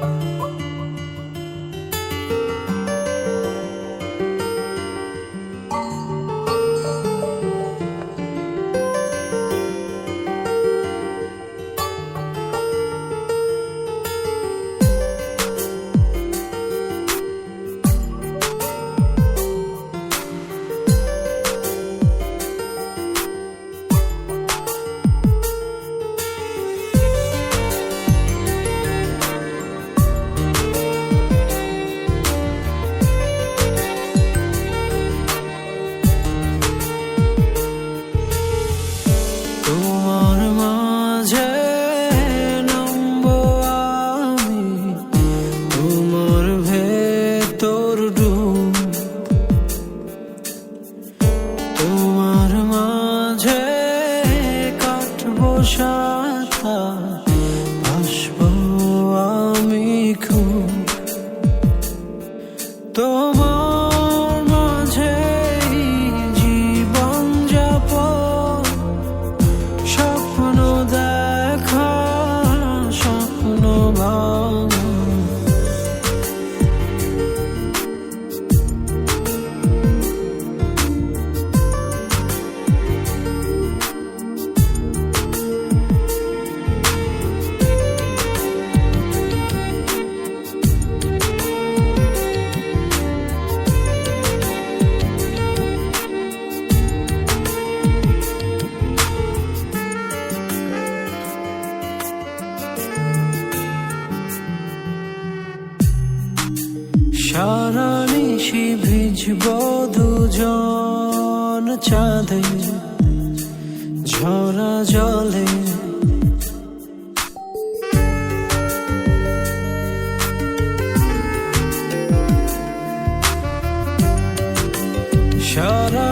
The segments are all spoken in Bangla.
you সাথা দুজন চাঁদে ঝরা জলে? সারা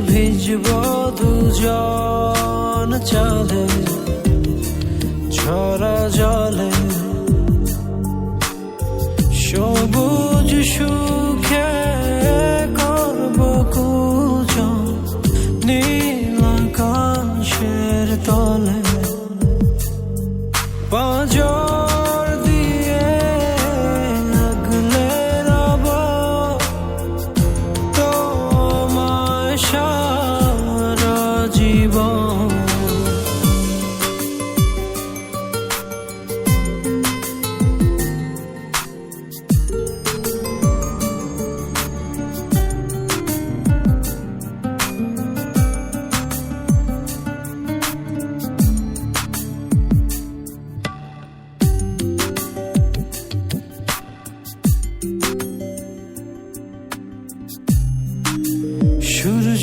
ভিজব দুজন চাঁদে ঝরা জলে। সবুজ সুখে পাঁজর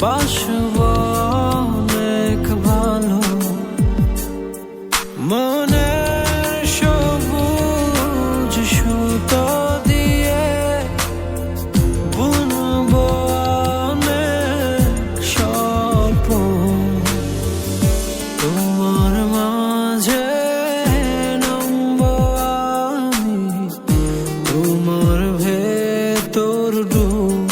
বাসব অনেক ভালো মনের সবুজ সুতো দিয়ে বুনব অনেক স্বল্প তোমার মাঝে নম্ব আমি, তোমার ভেতর ডুব